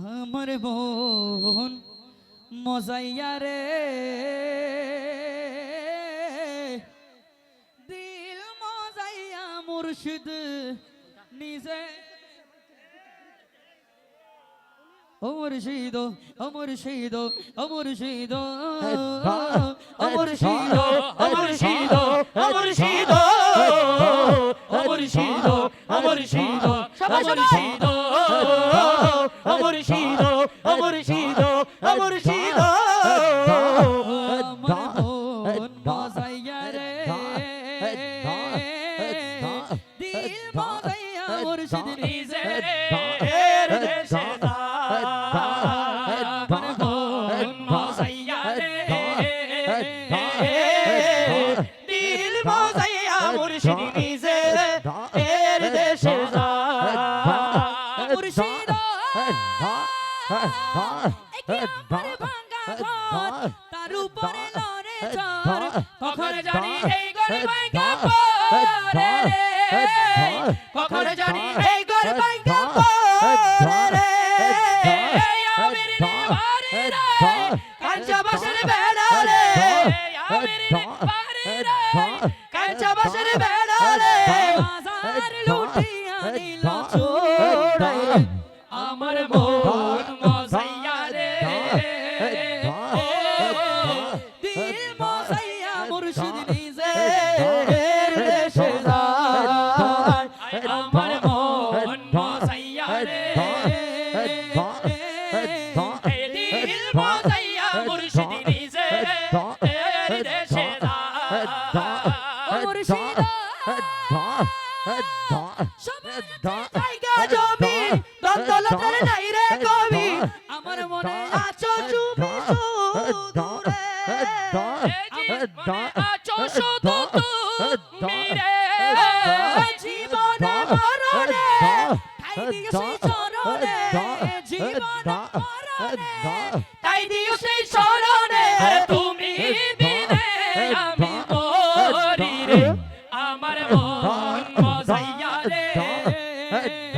আমার বোন মজাইয়া রে। দিল মজাইয়া মুর্শিদ নিজে। অমরশিদ অমরশিদ অমরশিদ অমরশিদ অমরশিদ অমরশিদ মুর্শিদ ও মুর্শিদ ও মুর্শিদ মুর্শিদ নিজের এর দেশে যা। মুর্শিদ তার উপরে লড়ে চর কখন জানি এই ঘরে ভাঙ্গা পড়ে কখন জানি এই ঘরে ভাঙ্গা পড়ে আমির রে রে কাঁচা বাসের বেড়া রে আমির রে রে কাঁচা বাসের আমার মনে আছো তুমি আছো শুধু তুমি রে জীবনে মরণে তাই দিও সেই চরণে জীবনে মরণে তাই দিও সেই চরণে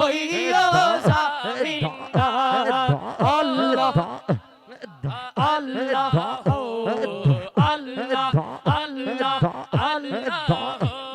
হইও জামিনদার আল্লাহ আল্লাহ